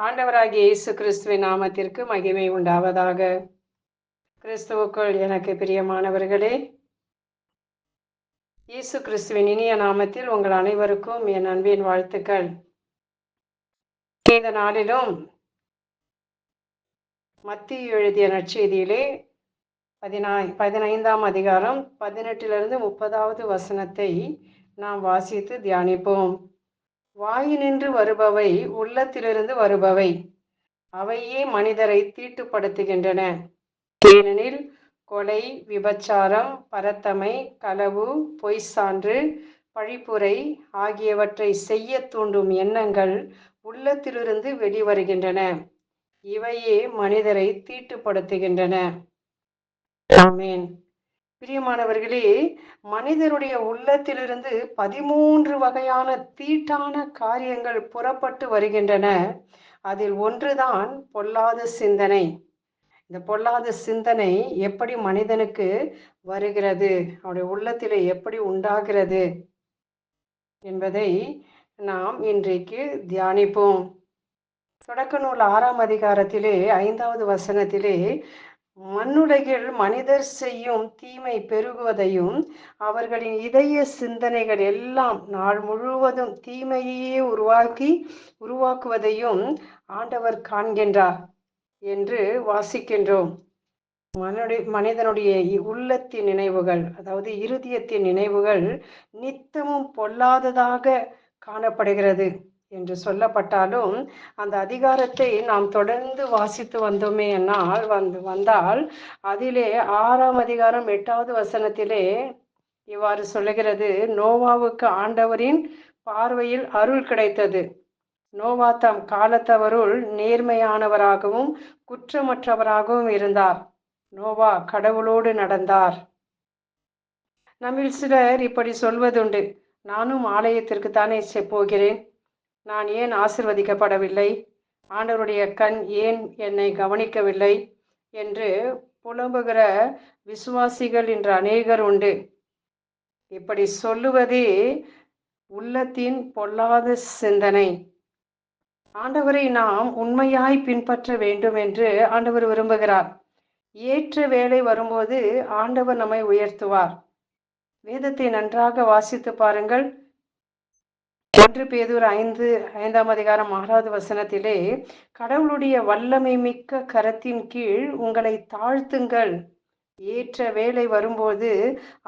ஆண்டவராகிய இயேசு கிறிஸ்துவின் நாமத்திற்கு மகிமை உண்டாவதாக. கிறிஸ்துவுக்குள் எனக்கு பிரியமானவர்களே இயேசு கிறிஸ்துவின் இனிய நாமத்தில் உங்கள் அனைவருக்கும் என் அன்பின் வாழ்த்துக்கள். இந்த நாளிலும் மத்திய எழுதிய நற்செய்தியிலே பதினாய் பதினைந்தாம் அதிகாரம் பதினெட்டிலிருந்து முப்பதாவது வசனத்தை நாம் வாசித்து தியானிப்போம். வாயினின்று வருபவை உள்ளத்திலிருந்து வருபவை. அவையே மனிதரை தீட்டுப்படுத்துகின்றன. ஏனெனில் கொலை விபச்சாரம் பரத்தமை களவு பொய் சான்று பழிப்புரை ஆகியவற்றை செய்ய தூண்டும் எண்ணங்கள் உள்ளத்திலிருந்து வெளிவருகின்றன. இவையே மனிதரை தீட்டுப்படுத்துகின்றன. ஆமேன். பிரியமானவர்களே மனிதருடைய உள்ளத்திலிருந்து பதிமூன்று வகையான தீட்டான காரியங்கள் புறப்பட்டு வருகின்றன. அதில் ஒன்றுதான் பொல்லாத சிந்தனை. இந்த பொல்லாத சிந்தனை எப்படி மனிதனுக்கு வருகிறது? அவருடைய உள்ளத்திலே எப்படி உண்டாகிறது? என்பதை நாம் இன்றைக்கு தியானிப்போம். தொடக்க நூல் ஆறாம் அதிகாரத்திலே ஐந்தாவது வசனத்திலே மண்ணுலகில் மனிதர் செய்யும் தீமை பெருகுவதையும் அவர்களின் இதய சிந்தனைகள் எல்லாம் நாள் முழுவதும் தீமையே உருவாக்கி உருவாக்குவதையும் ஆண்டவர் காண்கின்றார் என்று வாசிக்கின்றோம். மனுடைய மனிதனுடைய உள்ளத்தின் நினைவுகள் அதாவது இருதயத்தின் நினைவுகள் நித்தமும் பொல்லாததாக காணப்படுகிறது. என்று சொல்லப்பட்டாலும் அந்த அதிகாரத்தை நாம் தொடர்ந்து வாசித்து வந்தோமே என்னால் வந்து வந்தால் அதிலே ஆறாம் அதிகாரம் எட்டாவது வசனத்திலே இவ்வாறு சொல்லுகிறது நோவாவுக்கு ஆண்டவரின் பார்வையில் அருள் கிடைத்தது. நோவா தம் காலத்தவருள் நேர்மையானவராகவும் குற்றமற்றவராகவும் இருந்தார். நோவா கடவுளோடு நடந்தார். நம்மில் சிலர் இப்படி சொல்வதுண்டு. நானும் ஆலயத்திற்கு தானே போகிறேன். நான் ஏன் ஆசிர்வதிக்கப்படவில்லை? ஆண்டவருடைய கண் ஏன் என்னை கவனிக்கவில்லை? என்று புலம்புகிற விசுவாசிகள் என்று அநேகர் உண்டு. இப்படி சொல்லுவதே உள்ளத்தின் பொல்லாத சிந்தனை. ஆண்டவரை நாம் உண்மையாய் பின்பற்ற வேண்டும் என்று ஆண்டவர் விரும்புகிறார். ஏற்ற வேலை வரும்போது ஆண்டவர் நம்மை உயர்த்துவார். வேதத்தை நன்றாக வாசித்து பாருங்கள். ஒன்று பேதூர் ஐந்து ஐந்தாம் அதிகாரம் ஆறாவது வசனத்திலே கடவுளுடைய வல்லமை மிக்க கரத்தின் கீழ் உங்களை தாழ்த்துங்கள். ஏற்ற வேலை வரும்போது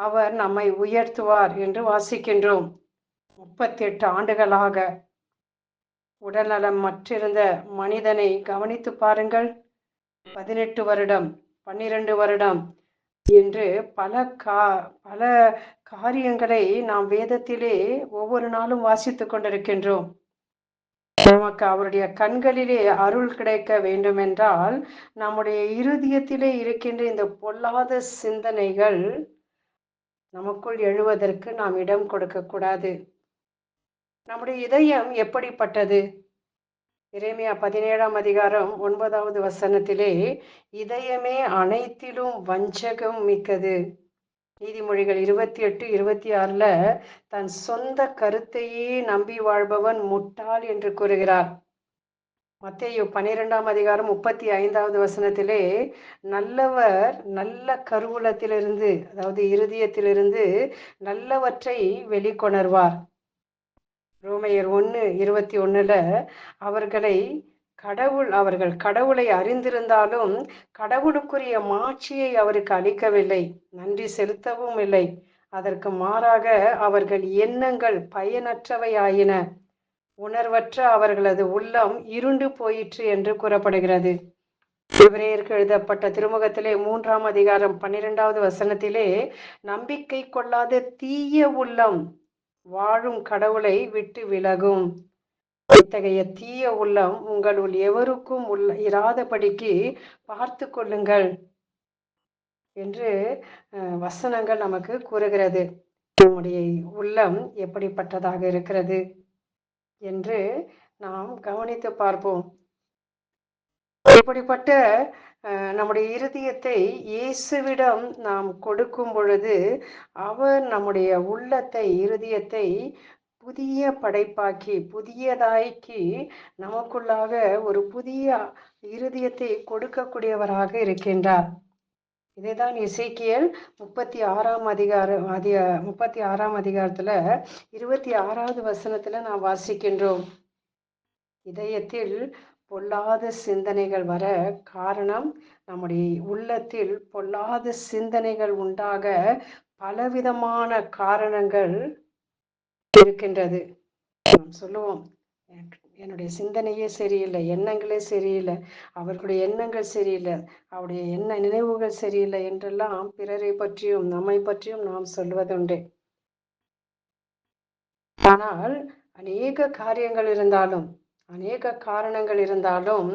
அவர் நம்மை உயர்த்துவார் என்று வாசிக்கின்றோம். முப்பத்தி எட்டு ஆண்டுகளாக உடல்நலம் மற்றிருந்த மனிதனை கவனித்து பாருங்கள். பதினெட்டு வருடம் பன்னிரண்டு வருடம் என்று பல கா பல காரியங்களை நாம் வேதத்திலே ஒவ்வொரு நாளும் வாசித்து கொண்டிருக்கின்றோம். நமக்கு அவருடைய கண்களிலே அருள் கிடைக்க வேண்டுமென்றால் நம்முடைய இருதயத்திலே இருக்கின்ற இந்த பொல்லாத சிந்தனைகள் நமக்குள் எழுவதற்கு நாம் இடம் கொடுக்க கூடாது. நம்முடைய இதயம் எப்படிப்பட்டது? இறைமையா பதினேழாம் அதிகாரம் ஒன்பதாவது வசனத்திலே இதயமே அனைத்திலும் வஞ்சகம் மிக்கது. நீதிமொழிகள் இருபத்தி எட்டு இருபத்தி ஆறுல தன் சொந்த கருத்தையே நம்பி வாழ்பவன் முட்டாள் என்று கூறுகிறார். மத்தேயு பனிரெண்டாம் அதிகாரம் முப்பத்தி ஐந்தாவது வசனத்திலே நல்லவர் நல்ல கருவூலத்திலிருந்து அதாவது இருதயத்திலிருந்து நல்லவற்றை வெளிக்கொணர்வார். ரோமையர் ஒன்று இருபத்தி ஒன்றில் அவர்களை கடவுள் அவர்கள் கடவுளை அறிந்திருந்தாலும் கடவுளுக்குரிய மாட்சியை அவருக்கு அளிக்கவில்லை. நன்றி செலுத்தவும் இல்லை. அதற்கு மாறாக அவர்கள் எண்ணங்கள் பயனற்றவையாயின உணர்வற்ற அவர்களது உள்ளம் இருண்டு போயிற்று என்று கூறப்படுகிறது. இவரேற்கு எழுதப்பட்ட திருமுகத்திலே மூன்றாம் அதிகாரம் பன்னிரெண்டாவது வசனத்திலே நம்பிக்கை கொள்ளாத தீய உள்ளம் வாழும் கடவுளை விட்டு விலகும். இத்தகைய தீய உள்ளம் உங்களுள் எவருக்கும் உள்ள இராதபடிக்கு பார்த்து கொள்ளுங்கள் என்று வசனங்கள் நமக்கு கூறுகிறது. நம்முடைய உள்ளம் எப்படிப்பட்டதாக இருக்கிறது என்று நாம் கவனித்து பார்ப்போம். இப்படிப்பட்ட நம்முடைய இருதயத்தை இயேசுவிடம் நாம் கொடுக்கும் பொழுது அவர் நம்முடைய உள்ளத்தை இருதயத்தை புதிய படைப்பாக்கி புதியதாய்க்கு நமக்குள்ளாக ஒரு புதிய இருதயத்தை கொடுக்கக்கூடியவராக இருக்கின்றார். இதைதான் இசைக்கியல் முப்பத்தி ஆறாம் அதிகாரம் அதிக முப்பத்தி ஆறாம் அதிகாரத்துல இருபத்தி ஆறாவது வசனத்துல நாம் வாசிக்கின்றோம். இதயத்தில் பொல்லாத சிந்தனைகள் வர காரணம் நம்முடைய உள்ளத்தில் பொல்லாத சிந்தனைகள் உண்டாக பலவிதமான காரணங்கள் இருக்கின்றது. நாம் சொல்லுவோம் என்னுடைய சிந்தனையே சரியில்லை எண்ணங்களே சரியில்லை அவர்களுடைய எண்ணங்கள் சரியில்லை அவருடைய எண்ண நினைவுகள் சரியில்லை என்றெல்லாம் பிறரை பற்றியும் நம்மை பற்றியும் நாம் சொல்வதுண்டு. ஆனால் அநேக காரியங்கள் இருந்தாலும் அநேக காரணங்கள் இருந்தாலும்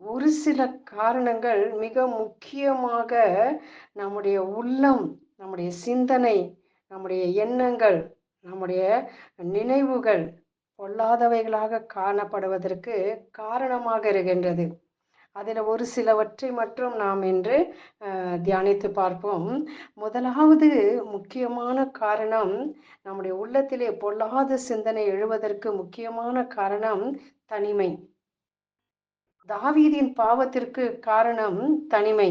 ஒரு சில காரணங்கள் மிக முக்கியமாக நம்முடைய உள்ளம் நம்முடைய சிந்தனை நம்முடைய எண்ணங்கள் நம்முடைய நினைவுகள் பொல்லாதவைகளாக காணப்படுவதற்கு காரணமாக இருக்கின்றது. அதில் ஒரு சிலவற்றை மட்டும் நாம் இன்று தியானித்து பார்ப்போம். முதலாவது முக்கியமான காரணம் நம்முடைய உள்ளத்திலே பொல்லாத சிந்தனை எழுவதற்கு முக்கியமான காரணம் தனிமை. தாவீதின் பாவத்திற்கு காரணம் தனிமை.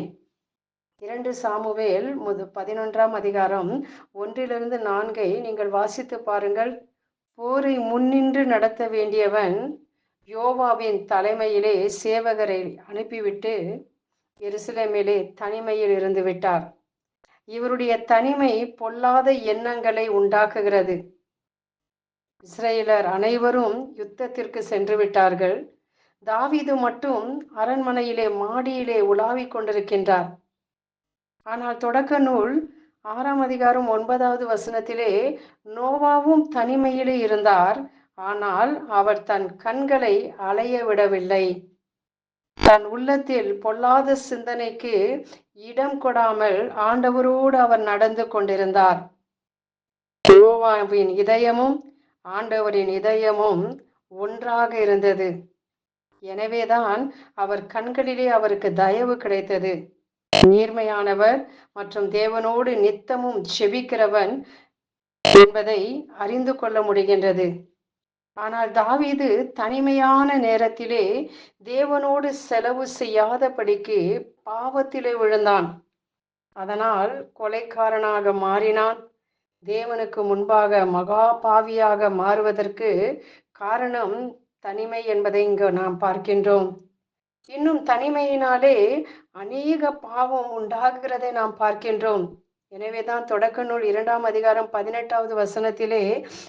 இரண்டு சாமுவேல் முது பதினொன்றாம் அதிகாரம் ஒன்றிலிருந்து நான்கை நீங்கள் வாசித்து பாருங்கள். போரை முன்னின்று நடத்த வேண்டியவன் யோவாவின் தலைமையிலே சேவகரை அனுப்பிவிட்டு எருசலேமிலே தனிமையில் இருந்து விட்டார். இவருடைய தனிமை பொல்லாத எண்ணங்களை உண்டாக்குகிறது. இஸ்ரேலர் அனைவரும் யுத்தத்திற்கு சென்று விட்டார்கள். தாவிது மட்டும் அரண்மனையிலே மாடியிலே உலாவிக் கொண்டிருக்கின்றார். ஆனால் தொடக்க நூல் ஆறாம் அதிகாரம் ஒன்பதாவது வசனத்திலே நோவாவும் தனிமையிலே இருந்தார். ஆனால் அவர் தன் கண்களை அலைய விடவில்லை தன் உள்ளத்தில் பொல்லாத சிந்தனைக்கு இடம் கொடாமல் ஆண்டவரோடு அவர் நடந்து கொண்டிருந்தார். யோவாவின் இதயமும் ஆண்டவரின் இதயமும் ஒன்றாக இருந்தது. எனவேதான் அவர் கண்களிலே அவருக்கு தயவு கிடைத்தது. நேர்மையானவர் மற்றும் தேவனோடு நித்தமும் செபிக்கிறவன் என்பதை அறிந்து கொள்ள முடிகின்றது. ஆனால் தாவீது தனிமையான நேரத்திலே தேவனோடு செலவு செய்யாதபடிக்கு பாவத்திலே விழுந்தான். அதனால் கொலைக்காரனாக மாறினான். தேவனுக்கு முன்பாக மகா பாவியாக மாறுவதற்கு காரணம் தனிமை என்பதை இங்கு நாம் பார்க்கின்றோம். இன்னும் தனிமையினாலே அநேக பாவம் உண்டாகிறதை நாம் பார்க்கின்றோம். எனவேதான் தொடக்க நூல் இரண்டாம் அதிகாரம் பதினெட்டாவது வசனத்திலே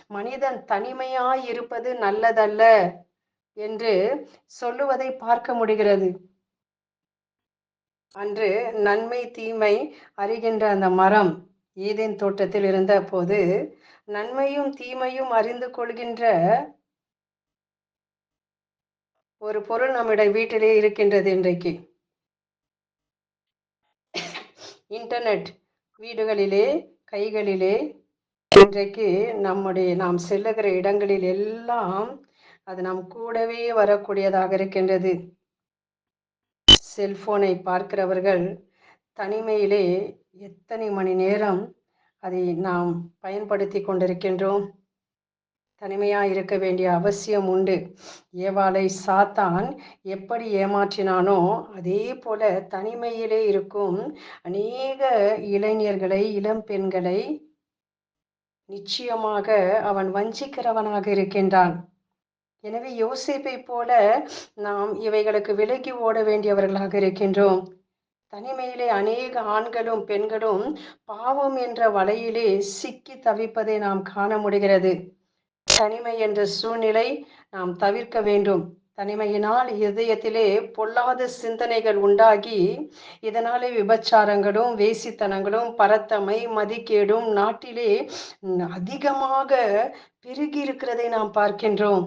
மனிதன் தனிமையாய் இருப்பது நல்லதல்ல என்று சொல்லுவதை பார்க்க முடிகிறது. அன்று நன்மை தீமை அறிகின்ற அந்த மரம் ஈதின் தோட்டத்தில் இருந்த போது நன்மையும் தீமையும் அறிந்து கொள்கின்ற ஒரு பொருள் நம்முடைய வீட்டிலே இருக்கின்றது இன்றைக்கு. இன்டர்நெட். வீடுகளிலே கைகளிலே இன்றைக்கு நம்முடைய நாம் செல்லுகிற இடங்களில் எல்லாம் அது நம் கூடவே வரக்கூடியதாக இருக்கின்றது. செல்போனை பார்க்கிறவர்கள் தனிமையிலே எத்தனை மணி நேரம் அதை நாம் பயன்படுத்தி கொண்டிருக்கின்றோம்? தனிமையாக இருக்க வேண்டிய அவசியம் உண்டு. ஏவாளை சாத்தான் எப்படி ஏமாற்றினானோ அதே போல தனிமையிலே இருக்கும் அநேக இளைஞர்களை இளம் பெண்களை நிச்சயமாக அவன் வஞ்சிக்கிறவனாக இருக்கின்றான். எனவே யோசிப்பை போல நாம் இவைகளுக்கு விலகி ஓட வேண்டியவர்களாக இருக்கின்றோம். தனிமையிலே அநேக ஆண்களும் பெண்களும் பாவம் என்ற வலையிலே சிக்கி தவிப்பதை நாம் காண முடிகிறது. தனிமை என்ற சூழ்நிலை நாம் தவிர்க்க வேண்டும். தனிமையினால் இதயத்திலே பொல்லாத சிந்தனைகள் உண்டாகி இதனாலே விபச்சாரங்களும் வேசித்தனங்களும் பரத்தமை மதிக்கேடும் நாட்டிலே அதிகமாக பெருகி இருக்கிறதை நாம் பார்க்கின்றோம்.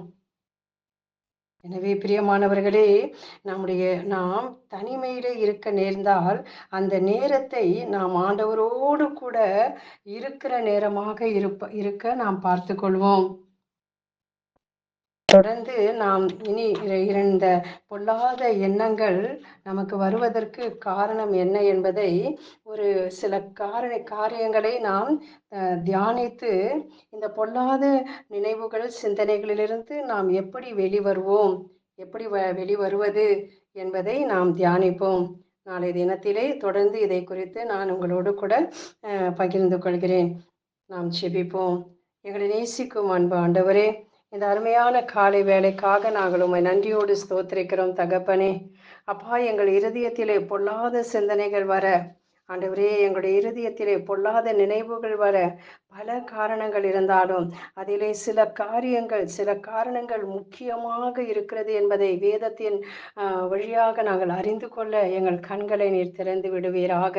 எனவே பிரியமானவர்களே நம்முடைய நாம் தனிமையிலே இருக்க நேர்ந்தால் அந்த நேரத்தை நாம் ஆண்டவரோடு கூட இருக்கிற நேரமாக இருப்ப இருக்க நாம் பார்த்து கொள்வோம் தொடர்ந்து நாம் இனி இருந்த பொல்லாத எண்ணங்கள் நமக்கு வருவதற்கு காரணம் என்ன என்பதை ஒரு சில காரண காரியங்களை நாம் தியானித்து இந்த பொல்லாத நினைவுகள் சிந்தனைகளிலிருந்து நாம் எப்படி வெளிவருவோம் எப்படி வ வெளிவருவது என்பதை நாம் தியானிப்போம். நாளை தினத்திலே தொடர்ந்து இதை குறித்து நான் உங்களோடு கூட பகிர்ந்து கொள்கிறேன். நாம் செபிப்போம் எங்களை நேசிக்கும் அன்பு ஆண்டவரே இந்த அருமையான காலை வேலைக்காக நாங்கள் உண்மை நன்றியோடு ஸ்தோத்திரிக்கிறோம் தகப்பனே. அப்பா எங்கள் இருதயத்திலே பொல்லாத சிந்தனைகள் வர ஆண்டவரே எங்களுடைய இருதயத்திலே பொல்லாத நினைவுகள் வர பல காரணங்கள் இருந்தாலும் அதிலே சில காரியங்கள் சில காரணங்கள் முக்கியமாக இருக்கிறது என்பதை வேதத்தின் வழியாக நாங்கள் அறிந்து கொள்ள எங்கள் கண்களை நீர் திறந்து விடுவீராக.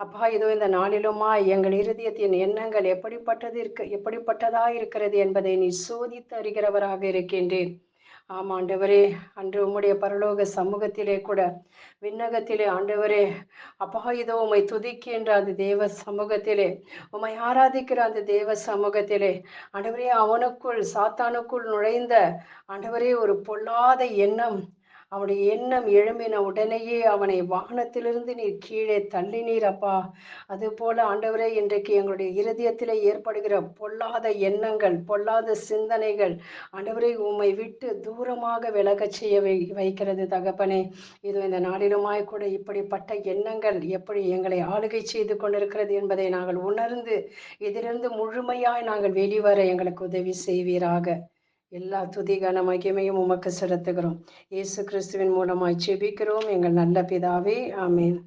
அப்பா இதோ இந்த நாளிலுமா எங்கள் இருதயத்தின் எண்ணங்கள் எப்படிப்பட்டது இருக்க எப்படிப்பட்டதா இருக்கிறது என்பதை நீ சோதித்து அறிகிறவராக இருக்கின்றேன். ஆமா ஆண்டவரே. அன்று உம்முடைய பரலோக சமூகத்திலே கூட விண்ணகத்திலே ஆண்டவரே அப்பா இதோ உம்மை துதிக்கின்ற அந்த தேவ சமூகத்திலே உம்மை ஆராதிக்கிற அந்த தேவ சமூகத்திலே ஆண்டவரே அவனுக்குள் சாத்தானுக்குள் நுழைந்த ஆண்டவரே ஒரு பொல்லாத எண்ணம் அவனுடைய எண்ணம் எழும்பின உடனேயே அவனை வாகனத்திலிருந்து நீர் கீழே தள்ளினீர் அப்பா. அதுபோல ஆண்டவரே இன்றைக்கு எங்களுடைய இருதயத்தில் ஏற்படுகிற பொல்லாத எண்ணங்கள் பொல்லாத சிந்தனைகள் ஆண்டவரை உம்மை விட்டு தூரமாக விலகச் செய்ய வை வைக்கிறது தகப்பனே. இது இந்த நாளிலுமாய் கூட இப்படிப்பட்ட எண்ணங்கள் எப்படி எங்களை ஆளுகை செய்து கொண்டிருக்கிறது என்பதை நாங்கள் உணர்ந்து இதிலிருந்து முழுமையாய் நாங்கள் வெளிவர எங்களுக்கு உதவி செய்வீராக. எல்லா துதிகான மகிமையும் உமக்கு செலுத்துகிறோம். இயேசு கிறிஸ்துவின் மூலமாய் செபிக்கிறோம் எங்கள் நல்ல பிதாவே ஆமேன்.